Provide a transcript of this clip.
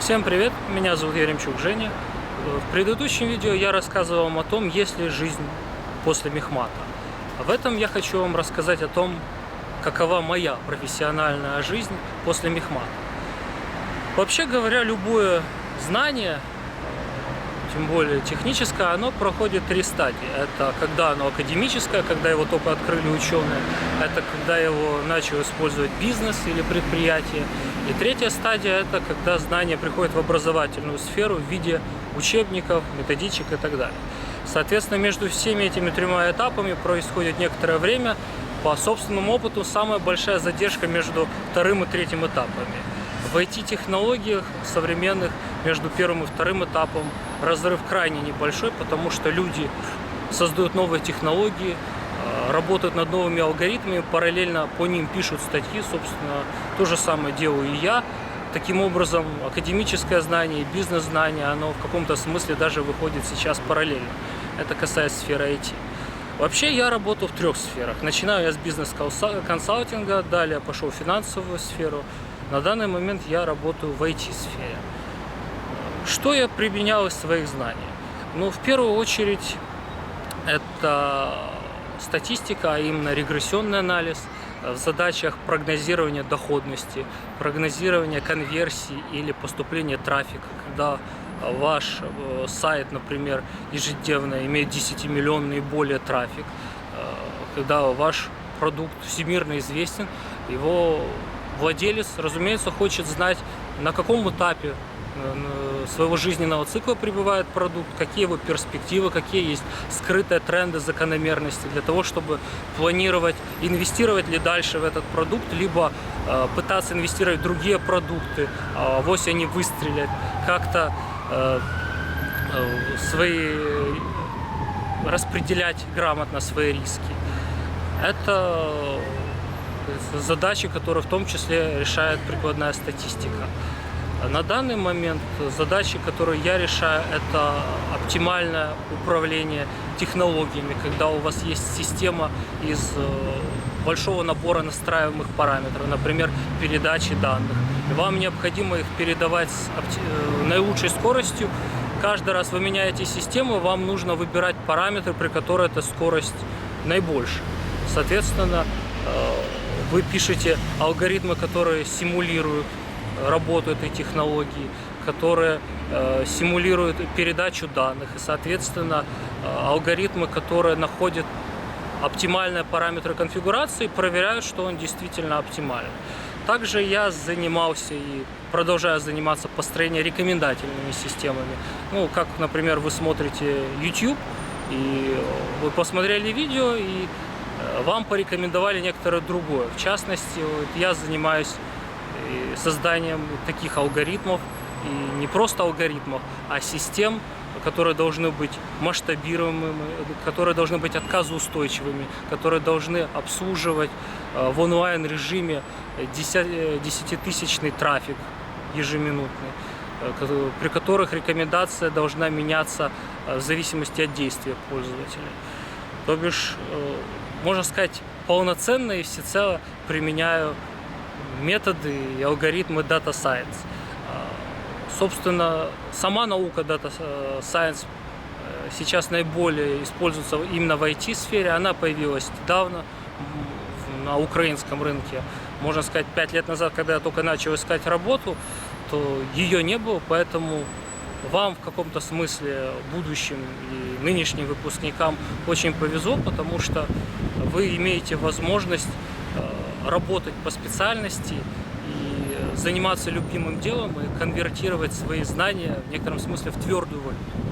Всем привет, меня зовут Яремчук Женя. В предыдущем видео я рассказывал вам о том, есть ли жизнь после мехмата. А в этом я хочу вам рассказать о том, какова моя профессиональная жизнь после мехмата. Вообще говоря, любое знание, тем более техническое, оно проходит три стадии. Это когда оно академическое, когда его только открыли ученые. Это когда его начал использовать бизнес или предприятие. И третья стадия – это когда знания приходят в образовательную сферу в виде учебников, методичек и так далее. Соответственно, между всеми этими тремя этапами происходит некоторое время. По собственному опыту самая большая задержка между вторым и третьим этапами. В IT-технологиях современных между первым и вторым этапом разрыв крайне небольшой, потому что люди создают новые технологии, э, работают над новыми алгоритмами, параллельно по ним пишут статьи, собственно, то же самое делаю и я. Таким образом, академическое знание, бизнес-знание, оно в каком-то смысле даже выходит сейчас параллельно. Это касается сферы IT. Вообще я работаю в трех сферах. Начинаю я с бизнес-консалтинга, далее пошел в финансовую сферу. На данный момент я работаю в IT-сфере. Что я применял из своих знаний? Ну, в первую очередь, это статистика, а именно регрессионный анализ в задачах прогнозирования доходности, прогнозирования конверсии или поступления трафика, когда ваш э, сайт, например, ежедневно имеет 10-миллионный и более трафик, э, когда ваш продукт всемирно известен, его владелец, разумеется, хочет знать, на каком этапе э, своего жизненного цикла пребывает продукт, какие его перспективы, какие есть скрытые тренды, закономерности для того, чтобы планировать, инвестировать ли дальше в этот продукт, либо э, пытаться инвестировать в другие продукты, а вось они выстрелят, как-то э, э, свои распределять грамотно свои риски. Это задачи, которые в том числе решает прикладная статистика. На данный момент задачи, которые я решаю, это оптимальное управление технологиями, когда у вас есть система из э, большого набора настраиваемых параметров, например, передачи данных. Вам необходимо их передавать с э, наилучшей скоростью. Каждый раз вы меняете систему, вам нужно выбирать параметры, при которой эта скорость наибольшая. Соответственно, э, вы пишете алгоритмы, которые симулируют работу этой технологии, которые э, симулируют передачу данных и, соответственно, э, алгоритмы, которые находят оптимальные параметры конфигурации, проверяют, что он действительно оптимален. Также я занимался и продолжаю заниматься построением рекомендательными системами. Ну, как, например, вы смотрите YouTube, и вы посмотрели видео, и Э, вам порекомендовали некоторое другое. В частности, вот я занимаюсь э, созданием таких алгоритмов, и не просто алгоритмов, а систем, которые должны быть масштабируемыми, которые должны быть отказоустойчивыми, которые должны обслуживать э, в онлайн-режиме 10-тысячный трафик ежеминутный, при которых рекомендация должна меняться в зависимости от действия пользователя. То бишь можно сказать, полноценно и всецело применяю методы и алгоритмы Data Science. А, собственно, сама наука Data Science э, сейчас наиболее используется именно в IT-сфере. Она появилась недавно на украинском рынке. Можно сказать, пять лет назад, когда я только начал искать работу, то ее не было, поэтому вам в каком-то смысле будущим и нынешним выпускникам очень повезло, потому что вы имеете возможность э, работать по специальности и заниматься любимым делом и конвертировать свои знания в некотором смысле в твердую валюту.